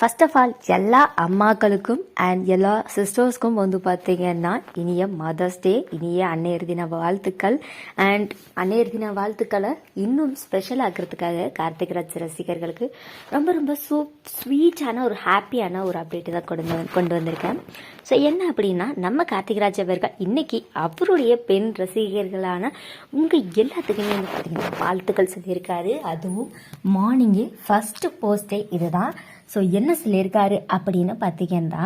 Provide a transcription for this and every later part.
First of all எல்லா அம்மாக்களுக்கும் and எல்லா சிஸ்டர்ஸ்க்கும் வந்து பார்த்தீங்கன்னா இனிய மதர்ஸ் டே இனிய அன்னையர் தின வாழ்த்துக்கள். அண்ட் அன்னையர் தின வாழ்த்துக்களை இன்னும் ஸ்பெஷல் ஆக்கிறதுக்காக கார்த்திக் ராஜ் ரசிகர்களுக்கு ரொம்ப ரொம்ப சூ ஸ்வீட்டான ஒரு ஹாப்பியான ஒரு அப்டேட் தான் கொண்டு வந்து- கொண்டு வந்திருக்கேன். ஸோ என்ன அப்படின்னா நம்ம கார்த்திக் ராஜ் அவர்கள் இன்னைக்கு அவருடைய பெண் ரசிகர்களான உங்கள் எல்லாத்துக்குமே வந்து பார்த்தீங்கன்னா வாழ்த்துக்கள் சொல்லியிருக்காரு. அதுவும் மார்னிங்கே ஃபஸ்ட்டு போஸ்டே இதுதான். ஸோ என்ன சொல்லியிருக்காரு அப்படின்னு பார்த்தீங்கன்னா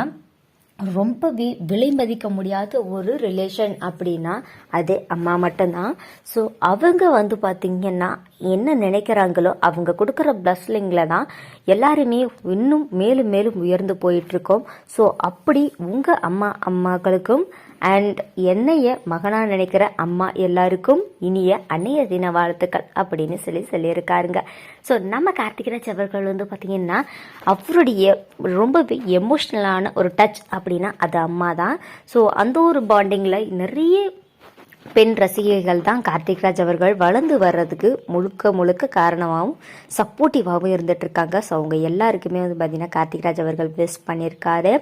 ரொம்பவே விலை மதிக்க முடியாத ஒரு ரிலேஷன் அப்படின்னா அது அம்மா மட்டும்தான். ஸோ அவங்க வந்து பார்த்தீங்கன்னா என்ன நினைக்கிறாங்களோ அவங்க கொடுக்குற பிளஸ்லிங்கில் தான் எல்லாருமே இன்னும் மேலும் மேலும் உயர்ந்து போயிட்டுருக்கோம். ஸோ அப்படி உங்கள் அம்மா அம்மாக்களுக்கும் அண்ட் என்னைய மகனாக நினைக்கிற அம்மா எல்லாருக்கும் இனிய அன்னைய தின வாழ்த்துக்கள் அப்படின்னு சொல்லி சொல்லியிருக்காருங்க. ஸோ நம்ம கார்த்திகராஜ் அவர்கள் வந்து பார்த்தீங்கன்னா அவருடைய ரொம்பவே எமோஷ்னலான ஒரு டச் அப்படின்னா அது அம்மா தான் ஸோ அந்த ஒரு பாண்டிங்கில் நிறைய பெண் ரசிகைகள் தான் கார்த்திக் ராஜ் அவர்கள் வளர்ந்து வர்றதுக்கு முழுக்க முழுக்க காரணமாகவும் சப்போர்ட்டிவாகவும் இருந்துட்டு இருக்காங்க. ஸோ அவங்க எல்லாருக்குமே வந்து பார்த்தீங்கன்னா கார்த்திக் ராஜ் அவர்கள் பெஸ்ட் பண்ணியிருக்காரு.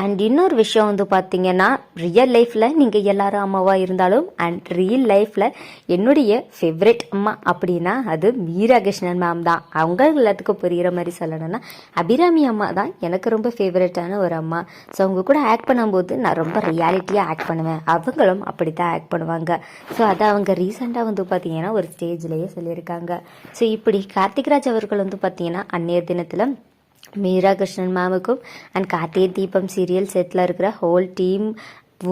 அண்ட் இன்னொரு விஷயம் வந்து பார்த்தீங்கன்னா ரியல் லைஃப்பில் நீங்கள் எல்லாரும் அம்மாவாக இருந்தாலும் அண்ட் ரியல் லைஃப்பில் என்னுடைய ஃபேவரெட் அம்மா அப்படின்னா அது மீரா கிருஷ்ணன் மேம் தான். அவங்க எல்லாத்துக்கும் புரிகிற மாதிரி சொல்லணும்னா அபிராமி அம்மா தான் எனக்கு ரொம்ப ஃபேவரட்டான ஒரு அம்மா. ஸோ அவங்க கூட ஆக்ட் பண்ணும்போது நான் ரொம்ப ரியாலிட்டியாக ஆக்ட் பண்ணுவேன். அவங்களும் அப்படி தான் ஆக்ட் பண்ணுவேன் பண்ணுவாங்க ஸோ அதை அவங்க ரீசெண்டாக வந்து பார்த்தீங்கன்னா ஒரு ஸ்டேஜ்லேயே சொல்லியிருக்காங்க. ஸோ இப்படி கார்த்திக்ராஜ் அவர்கள் வந்து பார்த்தீங்கன்னா அன்னைய தினத்தில் மீரா கிருஷ்ணன் மேமுக்கும் அண்ட் கார்த்திகை தீபம் சீரியல் செட்டில் இருக்கிற ஹோல் டீம்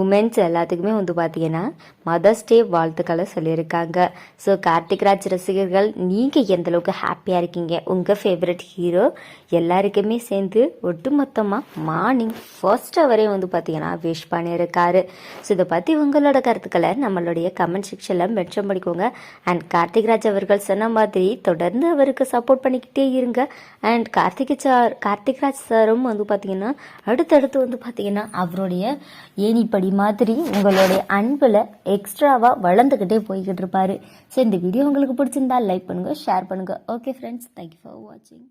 உமன்ஸ் எல்லாத்துக்குமே வந்து பார்த்தீங்கன்னா மதர்ஸ் டே வாழ்த்துக்களை சொல்லியிருக்காங்க. ஸோ கார்த்திக் ராஜ் ரசிகர்கள் நீங்கள் எந்த அளவுக்கு ஹாப்பியாக இருக்கீங்க? உங்கள் ஃபேவரட் ஹீரோ எல்லாருக்குமே சேர்ந்து ஒட்டுமொத்தமாக மார்னிங் ஃபர்ஸ்ட் அவரே வந்து பார்த்தீங்கன்னா விஷ் பண்ணியிருக்காரு. ஸோ இதை பற்றி உங்களோட கருத்துக்களை நம்மளுடைய கமெண்ட் செக்ஷனில் மென்ஷன் பண்ணிக்கோங்க. அண்ட் கார்த்திக் ராஜ் அவர்கள் சொன்ன மாதிரி தொடர்ந்து அவருக்கு சப்போர்ட் பண்ணிக்கிட்டே இருங்க. அண்ட் கார்த்திக் சார் கார்த்திக் ராஜ் சாரும் வந்து பார்த்தீங்கன்னா அடுத்தடுத்து வந்து பார்த்தீங்கன்னா அவருடைய படி மாதிரி உங்களுடைய அன்பில் எக்ஸ்ட்ராவாக வளர்ந்துக்கிட்டே போய்கிட்டு இருப்பாரு. ஸோ இந்த வீடியோ உங்களுக்கு பிடிச்சிருந்தா லைக் பண்ணுங்கள் ஷேர் பண்ணுங்கள் ஓகே ஃப்ரெண்ட்ஸ் தேங்க்யூ ஃபார் வாட்சிங்